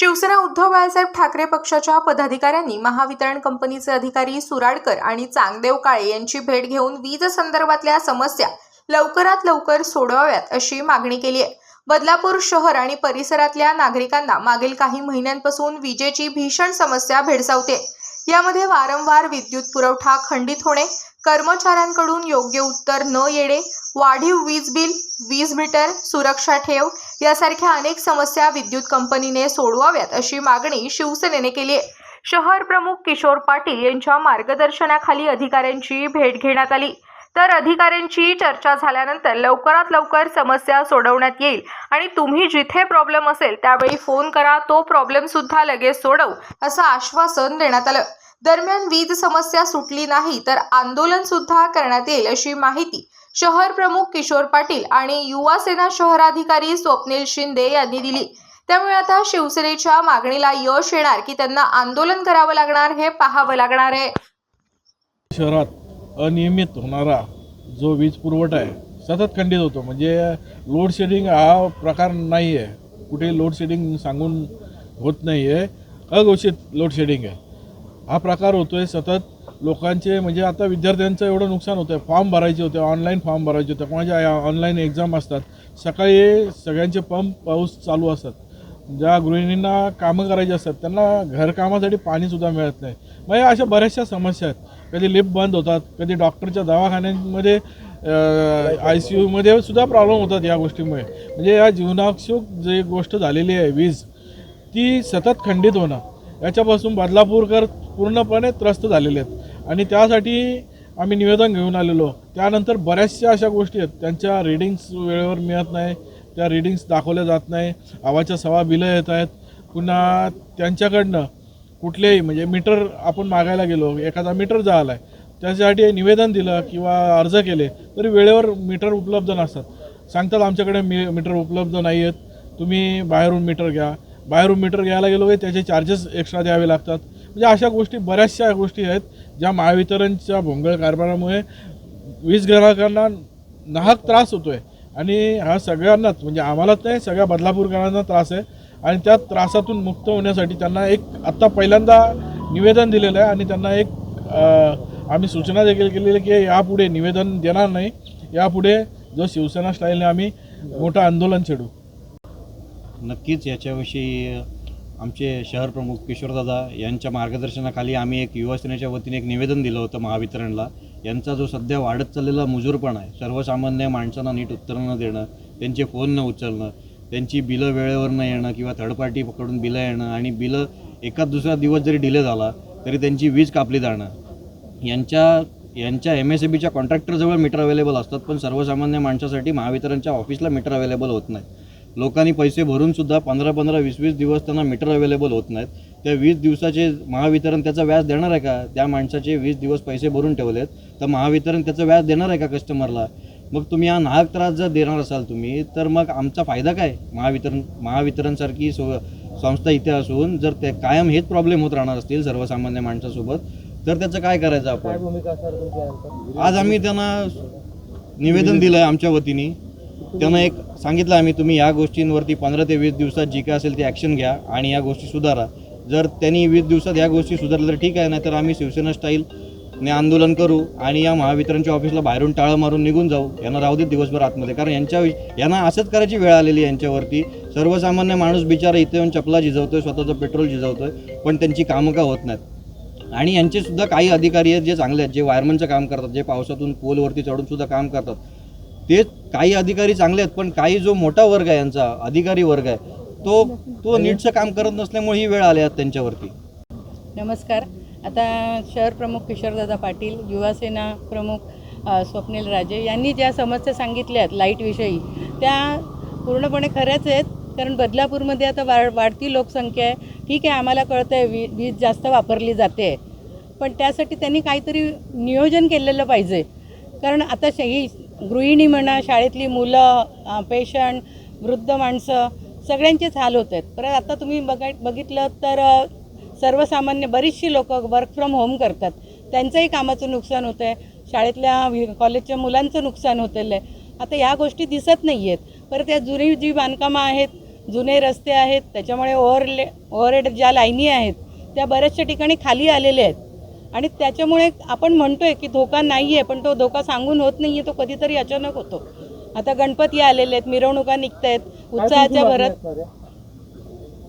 शिवसेना उद्धव बाळासाहेब ठाकरे पक्षाच्या पदाधिकाऱ्यांनी महावितरण कंपनीचे अधिकारी सुराडकर आणि चांगदेव काळे यांची भेट घेऊन वीज संदर्भातल्या समस्या लवकरात लवकर सोडवाव्यात अशी मागणी केली आहे. बदलापूर शहर आणि परिसरातल्या नागरिकांना मागील काही महिन्यांपासून विजेची भीषण समस्या भेडसावते. यामध्ये वारंवार विद्युत पुरवठा खंडित होणे कर्मचाऱ्यांकडून योग्य उत्तर न येणे वाढीव वीज बिल वीज मीटर सुरक्षा ठेव यासारख्या अनेक समस्या विद्युत कंपनीने सोडवाव्यात अशी मागणी शिवसेनेने केली आहे. शहर प्रमुख किशोर पाटील यांच्या मार्गदर्शनाखाली अधिकाऱ्यांची भेट घेण्यात आली. तर अधिकाऱ्यांची चर्चा झाल्यानंतर लवकरात लवकर समस्या सोडवण्यात येईल. आणि तुम्ही जिथे प्रॉब्लेम असेल त्यावेळी फोन करा. तो प्रॉब्लेम सुद्धा लगेच सोडवू असं आश्वासन देण्यात आलं. दरम्यान वीज समस्या सुटली नाही तर आंदोलन सुद्धा करण्यात येईल अशी माहिती शहर प्रमुख किशोर पाटील आणि युवा सेना शहराधिकारी स्वप्नील शिंदे यांनी दिली. त्यामुळे आता शिवसेनेच्या मागणीला यश येणार की त्यांना आंदोलन करावं लागणार हे पाहावं लागणार आहे. शहरात अनियमित होणारा जो वीज पुरवठा आहे सतत खंडित होतो. म्हणजे लोडशेडिंग हा प्रकार नाही आहे कुठे लोडशेडिंग सांगून होत नाही आहे अघोषित लोडशेडिंग आहे. हा प्रकार होतो आहे सतत. लोकांचे म्हणजे आता विद्यार्थ्यांचं एवढं नुकसान होतं आहे फॉर्म भरायचे होते ऑनलाईन फॉर्म भरायचे होते. कोणाच्या ऑनलाईन एक्झाम असतात. सकाळी सगळ्यांचे पंप पाऊस चालू असतात. ज्या गृहिणींना कामं करायची असतात त्यांना घरकामासाठी पाणीसुद्धा मिळत नाही. मग या अशा बऱ्याचशा समस्या आहेत. कधी लिफ्ट बंद होतात कधी डॉक्टरच्या दवाखान्यांमध्ये आय सी यूमध्ये सुद्धा प्रॉब्लेम होतात या गोष्टीमुळे. म्हणजे या जीवनाक्षुक जी गोष्ट झालेली आहे वीज ती सतत खंडित होणं याच्यापासून बदलापूरकर पूर्णपणे त्रस्त झालेले आहेत. आणि त्यासाठी आम्ही निवेदन घेऊन आलेलो. त्यानंतर बऱ्याचशा अशा गोष्टी आहेत. त्यांच्या रिडिंग्स वेळेवर मिळत नाही त्या रिडिंग्स दाखवल्या जात नाही. आवाच्या सवा बिलं येत आहेत. पुन्हा त्यांच्याकडनं कुठलेही म्हणजे मीटर आपण मागायला गेलो एखादा मीटर झाला आहे त्यासाठी निवेदन दिलं किंवा अर्ज केले तरी वेळेवर मीटर उपलब्ध नसतात. सांगतात आमच्याकडे मी मीटर उपलब्ध नाही आहेत तुम्ही बाहेरून मीटर घ्या. बाहेरून मीटर घ्यायला गेलो की त्याचे चार्जेस एक्स्ट्रा द्यावे लागतात. म्हणजे अशा गोष्टी बऱ्याचशा गोष्टी आहेत ज्या महावितरणच्या भोंगळ कारभारामुळे वीज ग्राहकांना नाहक त्रास होतो आहे आणि हा सगळ्यांनाच म्हणजे आम्हालाच नाही सगळ्या बदलापूरकरांना त्रास आहे. आणि त्या त्रासातून मुक्त होण्यासाठी त्यांना एक आत्ता पहिल्यांदा निवेदन दिलेलं आहे आणि त्यांना एक आम्ही सूचना देखील केलेली आहे की यापुढे निवेदन देणार नाही. यापुढे जो शिवसेना स्टाईलने आम्ही मोठं आंदोलन छेडू. नक्कीच याच्याविषयी आमचे शहर प्रमुख किशोरदादा यांच्या मार्गदर्शनाखाली आम्ही एक युवासेनेच्या वतीने एक निवेदन दिलं होतं महावितरणला. यांचा जो सध्या वाढत चाललेला मुजूरपण आहे सर्वसामान्य माणसांना नीट उत्तर न देणं त्यांचे फोन न उचलणं त्यांची बिलं वेळेवर न येणं किंवा थर्ड पार्टीकडून बिलं येणं आणि बिलं एकाच दुसरा दिवस जरी डिले झाला तरी त्यांची वीज कापली जाणं. यांच्या यांच्या एम एस ए बीच्या कॉन्ट्रॅक्टरजवळ मीटर अवेलेबल असतात पण सर्वसामान्य माणसासाठी महावितरणच्या ऑफिसला मीटर अवेलेबल होत नाही. लोकांनी पैसे भरूनसुद्धा पंधरा पंधरा वीस वीस दिवस त्यांना मीटर अवेलेबल होत नाहीत. त्या वीस दिवसाचे महावितरण त्याचा व्याज देणार आहे का? त्या माणसाचे वीस दिवस पैसे भरून ठेवलेत. तर महावितरण त्याचं व्याज देणार आहे का कस्टमरला मग तुम्ही हा नाहक त्रास जर देणार असाल तुम्ही तर मग आमचा फायदा काय? महावितरण महावितरणसारखी सो संस्था इथे असून जर ते कायम हेच प्रॉब्लेम होत राहणार असतील सर्वसामान्य माणसासोबत तर त्याचं काय करायचं आपण? आज आम्ही त्यांना निवेदन दिलं आहे आमच्या वतीने. त्यांना एक सांगितलं आम्ही तुम्ही या गोष्टींवरती पंधरा ते वीस दिवसात जी काय असेल ती ॲक्शन घ्या आणि या गोष्टी सुधारा. जर त्यांनी वीस दिवसात या गोष्टी सुधारल्या तर ठीक आहे नाहीतर आम्ही शिवसेना ने आंदोलन करू आणि या महावितरणच्या ऑफिसला बाहेरून टाळं मारून निघून जाऊ यांना राहू देत दिवसभर आतमध्ये. कारण यांच्या यांना असंच करायची वेळ आलेली आहे यांच्यावरती. सर्वसामान्य माणूस बिचारा इथे येऊन चपला झिजवतोय स्वतःचं पेट्रोल झिजवतोय पण त्यांची कामं का होत नाहीत? आणि यांचे सुद्धा काही अधिकारी आहेत जे चांगले आहेत जे वायरमनचं काम करतात जे पावसातून पोलवरती चढून सुद्धा काम करतात. ते काही अधिकारी चांगले आहेत पण काही जो मोठा वर्ग आहे यांचा अधिकारी वर्ग आहे तो तो नीटचं काम करत नसल्यामुळे ही वेळ आली आहे त्यांच्यावरती. नमस्कार. आता शहर प्रमुख किशोरदादा पाटील युवासेना प्रमुख स्वप्नील राजे यांनी ज्या समस्या सांगितल्या आहेत लाईटविषयी त्या पूर्णपणे खऱ्याच आहेत. कारण बदलापूरमध्ये आता वा वाढती लोकसंख्या आहे. ठीक आहे आम्हाला कळतं आहे वी वीज जास्त वापरली जाते. पण त्यासाठी त्यांनी काहीतरी नियोजन केलेलं पाहिजे. कारण आता श- ही गृहिणी म्हणा शाळेतली मुलं पेशंट वृद्ध माणसं सगळ्यांचेच हाल होत आहेत. परत आता तुम्ही बघाय बघितलं तर सर्वसामान्य बरीचशी लोक वर्क फ्रॉम होम करतात. त्यांचंही कामाचं नुकसान होतं आहे शाळेतल्या कॉलेजच्या मुलांचं नुकसान होतेलं आहे आता या गोष्टी दिसत नाही आहेत परत या जुनी जी बांधकामं आहेत जुने रस्ते आहेत त्याच्यामुळे ओव्हरले ओव्हरहेड ज्या लाईनी आहेत त्या बऱ्याचशा ठिकाणी खाली आलेल्या आहेत. आणि त्याच्यामुळे आपण म्हणतोय की धोका नाही आहे पण तो धोका सांगून होत नाही आहे तो कधीतरी अचानक होतो. आता गणपती आलेले आहेत मिरवणुका निघत आहेत उत्साहाच्या भरात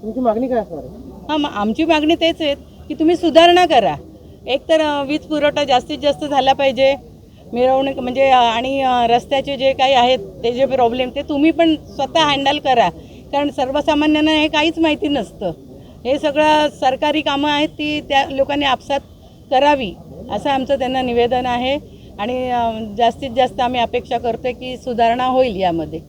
तुमची मागणी काय असणार आहे? हां मग आमची मागणी तेच आहे की तुम्ही सुधारणा करा. एक तर वीज पुरवठा जास्तीत जास्त झाला पाहिजे. मिरवणूक म्हणजे आणि रस्त्याचे जे काही आहेत ते जे प्रॉब्लेम ते तुम्ही पण स्वतः हँडल करा. कारण सर्वसामान्यांना हे काहीच माहिती नसतं. हे सगळं सरकारी कामं आहेत ती त्या लोकांनी आपसात करावी असं आमचं त्यांना निवेदन आहे. आणि जास्तीत जास्त आम्ही अपेक्षा करतो की सुधारणा होईल यामध्ये.